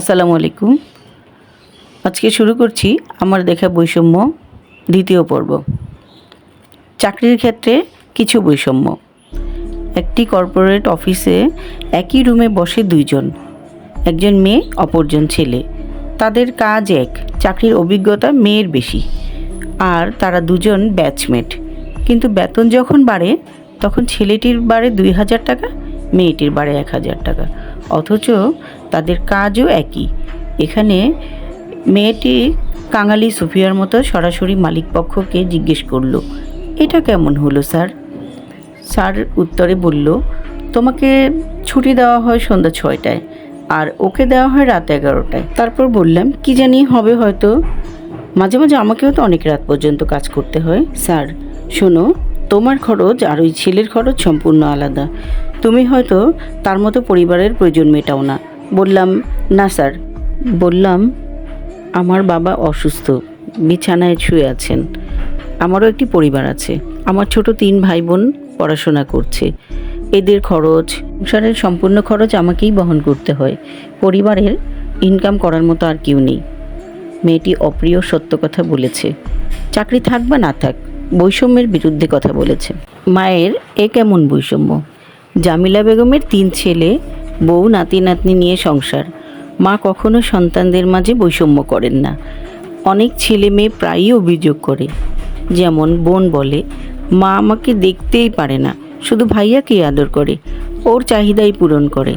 আসসালামু আলাইকুম। আজকে শুরু করছি আমার দেখা বৈষম্য দ্বিতীয় পর্ব। চাকরির ক্ষেত্রে কিছু বৈষম্য। একটি কর্পোরেট অফিসে একই রুমে বসে দুইজন। একজন মেয়ে, অপরজন ছেলে। তাদের কাজ এক, চাকরির অভিজ্ঞতা মেয়ের বেশি। আর তারা দুজন ব্যাচমেট কিন্তু বেতন যখন বাড়ে, তখন ছেলেটির বাড়ে দুই হাজার টাকা, মেয়েটির বাড়ে এক হাজার টাকা। অথচ তাদের কাজও একই। এখানে মেয়েটি কাঙালি সুফিয়ার মতো সরাসরি মালিকপক্ষকে জিজ্ঞেস করল, এটা কেমন হলো, স্যার? স্যার উত্তরে বলল, তোমাকে ছুটি দেওয়া হয় সন্ধ্যা ছয়টায় আর ওকে দেওয়া হয় রাত এগারোটায়। তারপর বললাম, কি জানি হবে হয়তো। মাঝে মাঝে আমাকেও তো অনেক রাত পর্যন্ত কাজ করতে হয়, স্যার। শোনো তোমার খরচ আর ওই ছেলের খরচ সম্পূর্ণ আলাদা। তুমি হয়তো তার মতো পরিবারের প্রয়োজন মেটাও না। বললাম, না, স্যার। বললাম, আমার বাবা অসুস্থ, বিছানায় শুয়ে আছেন। আমারও একটি পরিবার আছে। আমার ছোট তিন ভাই বোন পড়াশোনা করছে। এদের খরচ, সংসারের সম্পূর্ণ খরচ আমাকেই বহন করতে হয়। পরিবারের ইনকাম করার মতো আর কেউ নেই। মেয়েটি অপ্রিয় সত্য কথা বলেছে। চাকরি থাক বা না থাক বৈষম্যের বিরুদ্ধে কথা বলেছে। মায়ের এ কেমন বৈষম্য? জামিলা বেগমের তিন ছেলে, বউ, নাতি, নাতনি নিয়ে সংসার। মা কখনো সন্তানদের মাঝে বৈষম্য করেন না। অনেক ছেলে মেয়ে প্রায়ই অভিযোগ করে। যেমন বোন বলে, মা আমাকে দেখতেই পারে না, শুধু ভাইয়াকেই আদর করে, ওর চাহিদাই পূরণ করে।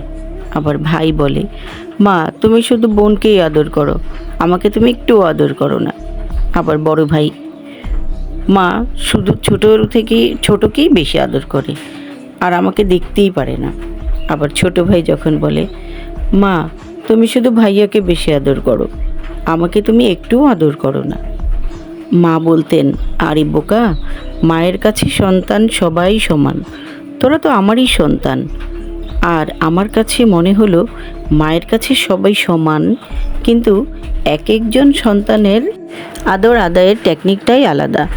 আবার ভাই বলে, মা, তুমি শুধু বোনকেই আদর করো, আমাকে তুমি একটু আদর করো না। আবার বড় ভাই মা শুধু ছোট থেকে ছোটকেই বেশি আদর করে, আর আমাকে দেখতেই পারে না। আবার ছোট ভাই যখন বলে, মা, তুমি শুধু ভাইয়াকে বেশি আদর করো, আমাকে তুমি একটুও আদর করো না। মা বলতেন, আরে বোকা, মায়ের কাছে সন্তান সবাই সমান, তোরা তো আমারই সন্তান। আর আমার কাছে মনে হলো, মায়ের কাছে সবাই সমান, কিন্তু এক একজন সন্তানের আদর, আদায়ের টেকনিকটাই আলাদা।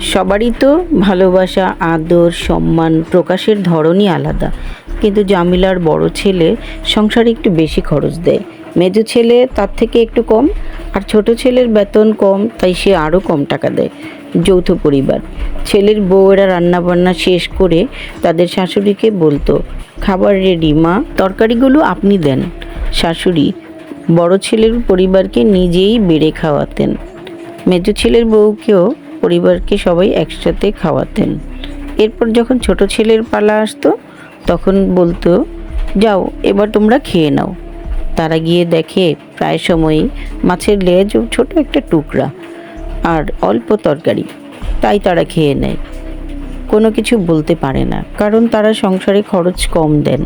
সবারই তো ভালোবাসা, আদর, সম্মান প্রকাশের ধরনই আলাদা। কিন্তু জামিলার বড় ছেলে সংসারে একটু বেশি খরচ দেয়। মেজো ছেলে তার থেকে একটু কম, আর ছোট ছেলের বেতন কম, তাই সে আরও কম টাকা দেয়। যৌথ পরিবার। ছেলের বউয়েরা রান্নাবান্না শেষ করে তাদের শাশুড়িকে বলতো, খাবার রেডি মা। তরকারিগুলো আপনি দেন। শাশুড়ি বড় ছেলের পরিবারকে নিজেই বেড়ে খাওয়াতেন। মেজো ছেলের বউকেও পরিবারকে সবাই একসাথে খাওয়াতেন। এরপর যখন ছোট ছেলের পালা আসতো, তখন বলতো, যাও, এবার তোমরা খেয়ে নাও। তারা গিয়ে দেখে, প্রায় সময়ই মাছের লেজ ও ছোট একটা টুকরা আর অল্প তরকারি। তাই তারা খেয়ে নেয়। কোনো কিছু বলতে পারে না, কারণ তারা সংসারে খরচ কম দেন।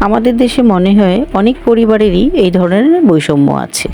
আমাদের দেশে মনে হয় অনেক পরিবারেরই এই ধরনের বৈষম্য আছে।